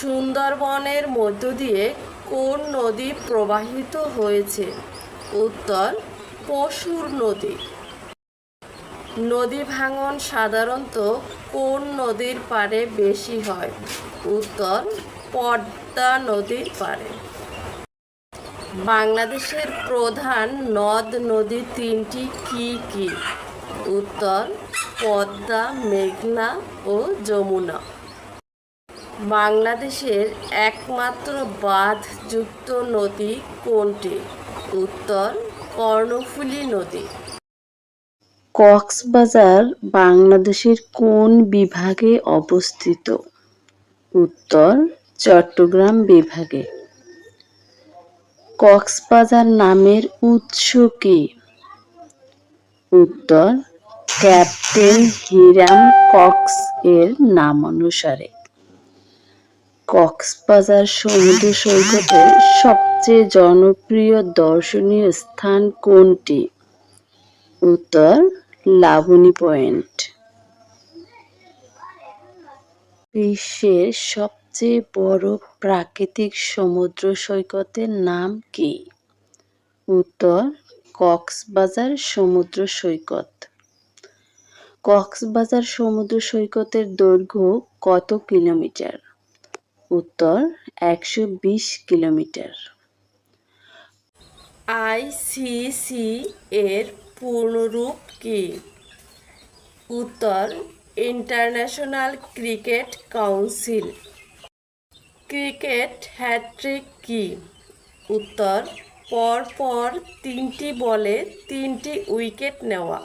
সুন্দরবনের মধ্য দিয়ে কোন নদী প্রবাহিত হয়েছে? উত্তর, পশুর নদী। নদী ভাঙন সাধারণত কোন নদীর পাড়ে বেশি হয়? উত্তর, পদ্মা নদীর পাড়ে। বাংলাদেশের প্রধান নদ নদী তিনটি কি কি? উত্তর, পদ্মা, মেঘনা ও যমুনা। বাংলাদেশের একমাত্র বাঁধযুক্ত নদী কোনটি? উত্তর, কর্ণফুলী নদী। কক্সবাজার বাংলাদেশের কোন বিভাগে অবস্থিত? উত্তর, চট্টগ্রাম বিভাগে। কক্সবাজার নামের উৎস কি? উত্তর, ক্যাপ্টেন হিরাম কক্স এর নামানুসারে। কক্সবাজার সমুদ্র সৈকতের সবচেয়ে জনপ্রিয় দর্শনীয় স্থান কোনটি? উত্তর, লাবণী পয়েন্ট। বিশ্বের সবচেয়ে বড় প্রাকৃতিক সমুদ্র সৈকতের নাম কি? উত্তর, কক্সবাজার সমুদ্র সৈকত। কক্সবাজার সমুদ্র সৈকতের দৈর্ঘ্য কত কিলোমিটার? উত্তর একশো বিশ কিলোমিটার। আইসিসি এর পূর্ণরূপ কি? উত্তর, International Cricket Council. Cricket hattrick কি? উত্তর, পরপর তিনটি বলে তিনটি উইকেট নেওয়া।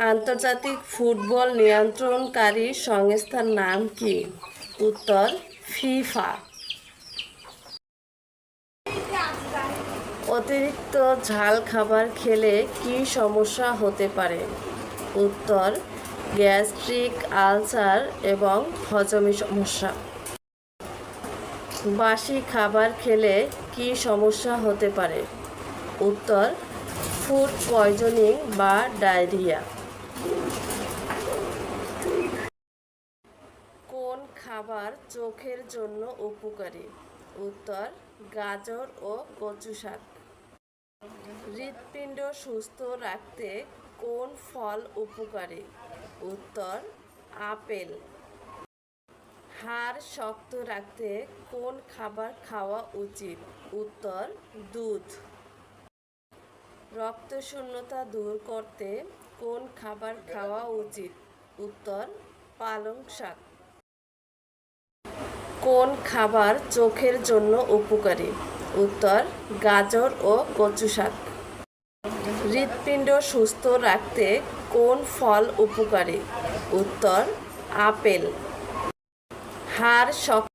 আন্তর্জাতিক ফুটবল নিয়ন্ত্রণকারী সংস্থার নাম কি? উত্তর, ফিফা। অতিরিক্ত ঝাল খাবার খেলে কি সমস্যা হতে পারে? উত্তর, গ্যাস্ট্রিক আলসার এবং হজমি সমস্যা। বাসি খাবার খেলে কি সমস্যা হতে পারে? উত্তর, ফুড পয়জনিং বা ডায়রিয়া কোন খাবার চোখের জন্য উপকারী। উত্তর, গাজর ও কচু শাক। হৃৎপিণ্ড সুস্থ রাখতে কোন ফল উপকারী? উত্তর, আপেল। হাড় শক্ত রাখতে কোন খাবার খাওয়া উচিত? উত্তর, দুধ। রক্তশূন্যতা দূর করতে কোন খাবার খাওয়া উচিত? উত্তর, পালং শাক। কোন খাবার চোখের জন্য উপকারী? উত্তর, গাজর ও কচু শাক। হৃৎপিণ্ড সুস্থ রাখতে কোন ফল উপকারী? উত্তর, আপেল। হাড় শক্ত